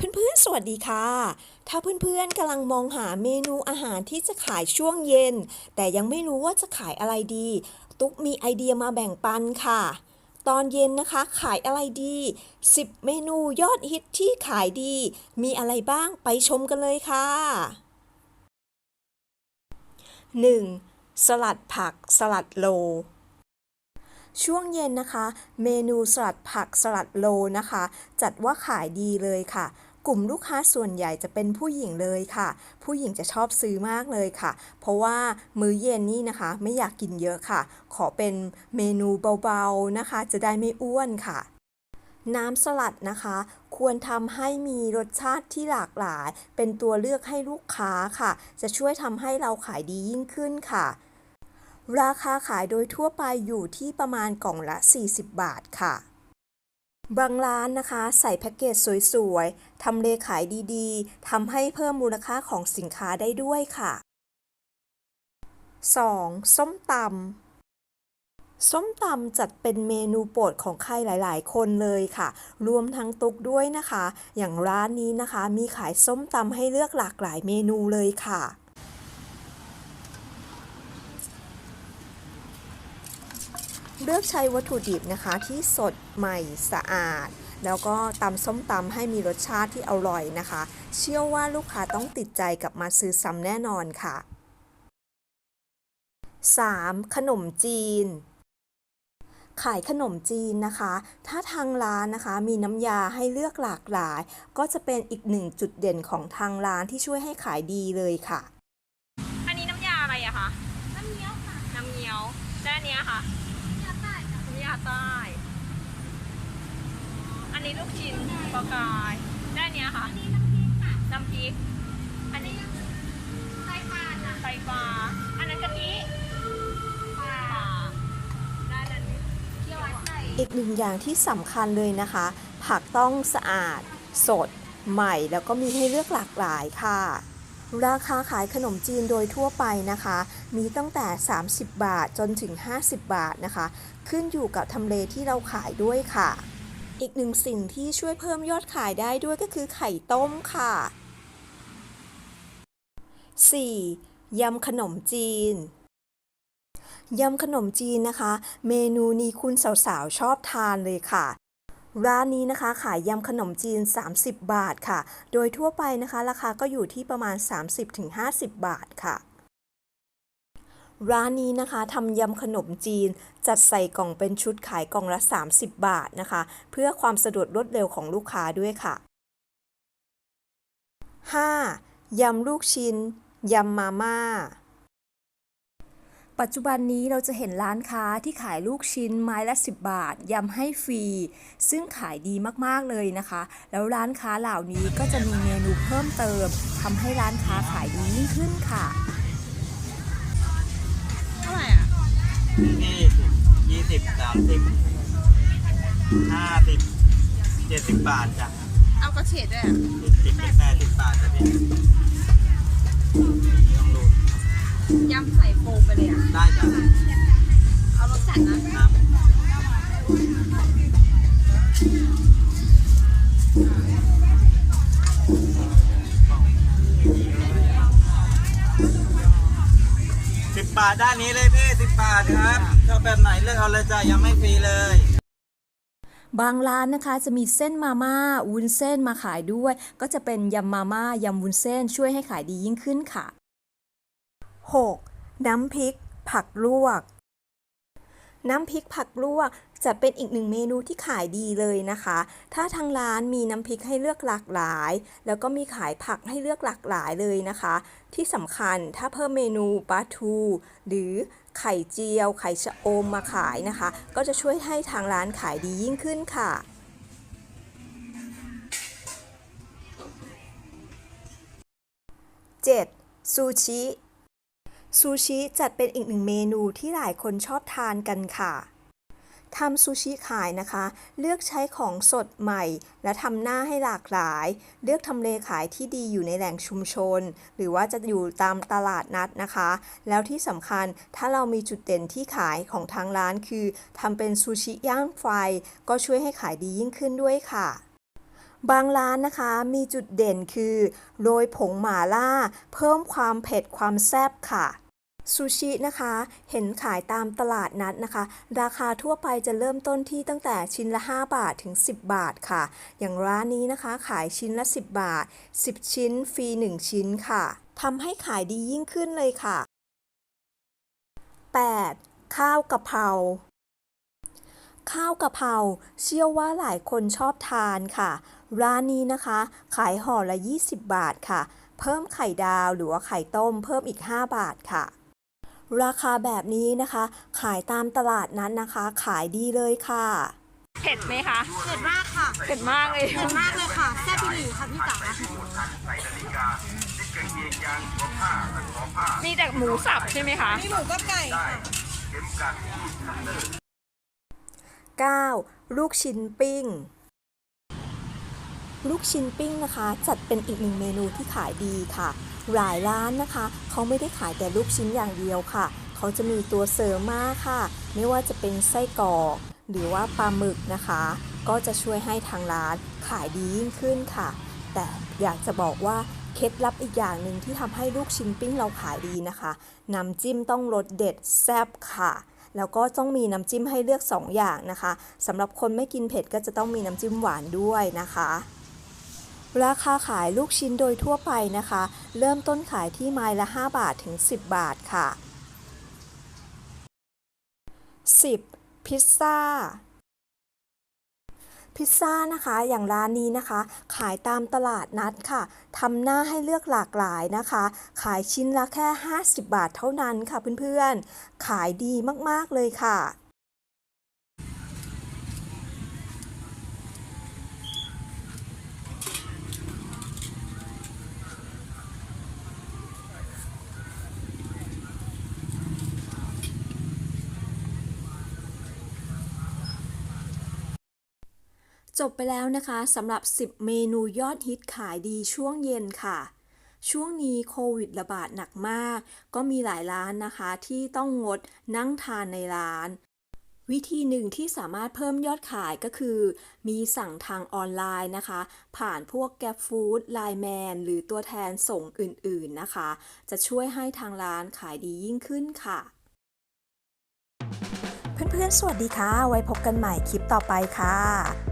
เพื่อนๆ สวัสดีค่ะ ถ้าเพื่อนๆกำลังมองหาเมนูอาหารที่จะขายช่วงเย็น แต่ยังไม่รู้ว่าจะขายอะไรดี ตุ๊กมีไอเดียมาแบ่งปันค่ะ ตอนเย็นนะคะขายอะไรดี 10 เมนูยอดฮิตที่ขายดี มีอะไรบ้างไปชมกันเลยค่ะ 1. สลัดผักสลัดโลช่วงเย็นนะคะ เมนูสลัดผักสลัดโลนะคะ จัดว่าขายดีเลยค่ะ กลุ่มลูกค้าส่วนใหญ่จะเป็นผู้หญิงเลยค่ะ ผู้หญิงจะชอบซื้อมากเลยค่ะ เพราะว่ามื้อเย็นนี่นะคะ ไม่อยากกินเยอะค่ะ ขอเป็นเมนูเบาๆนะคะ จะได้ไม่อ้วนค่ะ น้ำสลัดนะคะ ควรทำให้มีรสชาติที่หลากหลาย เป็นตัวเลือกให้ลูกค้าค่ะ จะช่วยทำให้เราขายดียิ่งขึ้นค่ะราคาขายโดยทั่วไปอยู่ที่ประมาณกล่องละ 40 บาทค่ะ บางร้านนะคะใส่แพ็กเกจสวยๆ ทำเลขายดีๆ ทำให้เพิ่มมูลค่าของสินค้าได้ด้วยค่ะ 2. ส้มตำส้มตำจัดเป็นเมนูโปรดของใครหลายๆ คนเลยค่ะ รวมทั้งตุกด้วยนะคะ อย่างร้านนี้นะคะ มีขายส้มตำให้เลือกหลากหลายเมนูเลยค่ะ เลือกใช้วัตถุดิบนะคะที่สดใหม่สะอาด แล้วก็ตำส้มตำให้มีรสชาติที่อร่อยนะคะ เชื่อว่าลูกค้าต้องติดใจกลับมาซื้อซ้ำแน่นอนค่ะ 3. ขนมจีน ขายขนมจีนนะคะ ถ้าทางร้านนะคะมีน้ำยาให้เลือกหลากหลาย ก็จะเป็นอีกหนึ่งจุดเด่นของทางร้านที่ช่วยให้ขายดีเลยค่ะ อันนี้น้ำยาอะไรอะคะ น้ำเงี้ยวค่ะ น้ำเงี้ยวและอันเนี้ยค่ะ น้ำยาใต้ค่ะ น้ำยาใต้ อั นนี้ลูกชิ้นปลากาย ได้เนี้ยค่ะนนี้ำพริกค่ะน้ำพริก อันนี้ไส้ปลาค่ะไตปลา อันนั้นกะทิปลาได้แล้วนี่เคี่ยวไส้อีกหนึ่งอย่างที่สำคัญเลยนะคะ ผักต้องสะอาด สด ใหม่ แล้วก็มีให้เลือกหลากหลายค่ะ ราคาขายขนมจีนโดยทั่วไปนะคะ มีตั้งแต่ 30 บาทจนถึง 50 บาทนะคะ ขึ้นอยู่กับทำเลที่เราขายด้วยค่ะ อีกหนึ่งสิ่งที่ช่วยเพิ่มยอดขายได้ด้วยก็คือไข่ต้มค่ะ 4. ยำขนมจีนยำขนมจีนนะคะ เมนูนี้คุณสาวๆ ชอบทานเลยค่ะ ร้านนี้นะคะขายยำขนมจีน 30 บาทค่ะ โดยทั่วไปนะคะ ราคาก็อยู่ที่ประมาณ 30-50 บาทค่ะ ร้านนี้นะคะทำยำขนมจีน จัดใส่กล่องเป็นชุดขายกล่องละ 30 บาทนะคะ เพื่อความสะดวกรวดเร็วของลูกค้าด้วยค่ะ 5. ยำลูกชิ้น ยำมาม่า ปัจจุบันนี้เราจะเห็นร้านค้าที่ขายลูกชิ้นไม้ละ 10 บาท ยำให้ฟรี ซึ่งขายดีมากๆเลยนะคะ แล้วร้านค้าเหล่านี้ก็จะมีเมนูเพิ่มเติมทำให้ร้านค้าขายดียิ่งขึ้นค่ะ ยี่สิบยี่สิบสามสิบห้าสิบเจ็ดสิบบาทจ้ะเอากระเฉดด้วยอะสิบสิบแปดสิบบาทจ้ะพี่ลองดูยำใส่โฟมไปเลยอะได้จ้ะเอารสจัดนะ น้ำ บบาทด้านนี้เลยพี่สิบบาทครับชอบแบบไหนเลือกเอาเลยจ้ะยังไม่ฟรีเลย บางร้านนะคะจะมีเส้นมาม่าวุ้นเส้นมาขายด้วย ก็จะเป็นยำมาม่ายำวุ้นเส้นช่วยให้ขายดียิ่งขึ้นค่ะ 6. น้ำพริก ผักลวก น้ำพริกผักลวก จะเป็นอีกหนึ่งเมนูที่ขายดีเลยนะคะ ถ้าทางร้านมีน้ำพริกให้เลือกหลากหลาย แล้วก็มีขายผักให้เลือกหลากหลายเลยนะคะ ที่สำคัญถ้าเพิ่มเมนูปลาทู หรือไข่เจียว ไข่ชะอมมาขายนะคะ ก็จะช่วยให้ทางร้านขายดียิ่งขึ้นค่ะ 7. ซูชิซูชิจัดเป็นอีกหนึ่งเมนูที่หลายคนชอบทานกันค่ะ ทำซูชิขายนะคะ เลือกใช้ของสดใหม่ และทำหน้าให้หลากหลาย เลือกทำเลขายที่ดีอยู่ในแหล่งชุมชน หรือว่าจะอยู่ตามตลาดนัดนะคะ แล้วที่สำคัญถ้าเรามีจุดเด่นที่ขายของทางร้านคือทำเป็นซูชิย่างไฟ ก็ช่วยให้ขายดียิ่งขึ้นด้วยค่ะบางร้านนะคะมีจุดเด่นคือ โรยผงหม่าล่า เพิ่มความเผ็ดความแซ่บค่ะ ซูชินะคะ เห็นขายตามตลาดนัดนะคะ ราคาทั่วไปจะเริ่มต้นที่ตั้งแต่ชิ้นละ 5 บาทถึง 10 บาทค่ะ อย่างร้านนี้นะคะขายชิ้นละ 10 บาท 10 ชิ้นฟรี 1 ชิ้นค่ะทำให้ขายดียิ่งขึ้นเลยค่ะ 8. ข้าวกะเพราข้าวกะเพราเชื่อว่าหลายคนชอบทานค่ะ ร้านนี้นะคะ ขายห่อละ 20 บาทค่ะ เพิ่มไข่ดาวหรือว่าไข่ต้มเพิ่มอีก 5 บาทค่ะ ราคาแบบนี้นะคะ ขายตามตลาดนั้นนะคะ ขายดีเลยค่ะ เผ็ดไหมคะ เผ็ดมากค่ะ เผ็ดมากเลย เผ็ดมากเลยค่ะ แซ่บพี่หลีค่ะพี่จ๋ามีแต่หมูสับใช่ไหมคะ มีหมูกับไก่ค่ะ 9. ลูกชิ้นปิ้ง ลูกชิ้นปิ้งนะคะ จัดเป็นอีกหนึ่งเมนูที่ขายดีค่ะ หลายร้านนะคะ เขาไม่ได้ขายแต่ลูกชิ้นอย่างเดียวค่ะ เขาจะมีตัวเสริมมากค่ะ ไม่ว่าจะเป็นไส้กรอกหรือว่าปลาหมึกนะคะ ก็จะช่วยให้ทางร้านขายดียิ่งขึ้นค่ะ แต่อยากจะบอกว่าเคล็ดลับอีกอย่างหนึ่งที่ทำให้ลูกชิ้นปิ้งเราขายดีนะคะน้ำจิ้มต้องรสเด็ดแซ่บค่ะแล้วก็ต้องมีน้ำจิ้มให้เลือก 2 อย่างนะคะสำหรับคนไม่กินเผ็ดก็จะต้องมีน้ำจิ้มหวานด้วยนะคะ ราคาขายลูกชิ้นโดยทั่วไปนะคะ เริ่มต้นขายที่ไม้ละ 5 บาทถึง 10 บาทค่ะ 10. พิซซ่า พิซซ่านะคะอย่างร้านนี้นะคะ ขายตามตลาดนัดค่ะทำหน้าให้เลือกหลากหลายนะคะ ขายชิ้นละแค่ 50 บาทเท่านั้นค่ะเพื่อนๆ ขายดีมากๆเลยค่ะ จบไปแล้วนะคะสำหรับ 10 เมนูยอดฮิตขายดีช่วงเย็นค่ะ ช่วงนี้โควิดระบาดหนักมาก ก็มีหลายร้านนะคะที่ต้องงดนั่งทานในร้าน วิธีหนึ่งที่สามารถเพิ่มยอดขายก็คือ มีสั่งทางออนไลน์นะคะ ผ่านพวกแก b ฟู้ดไลแมนหรือตัวแทนส่งอื่นๆนะคะ จะช่วยให้ทางร้านขายดียิ่งขึ้นค่ะเพื่อนๆ สวัสดีค่ะ ไว้พบกันใหม่คลิปต่อไปค่ะ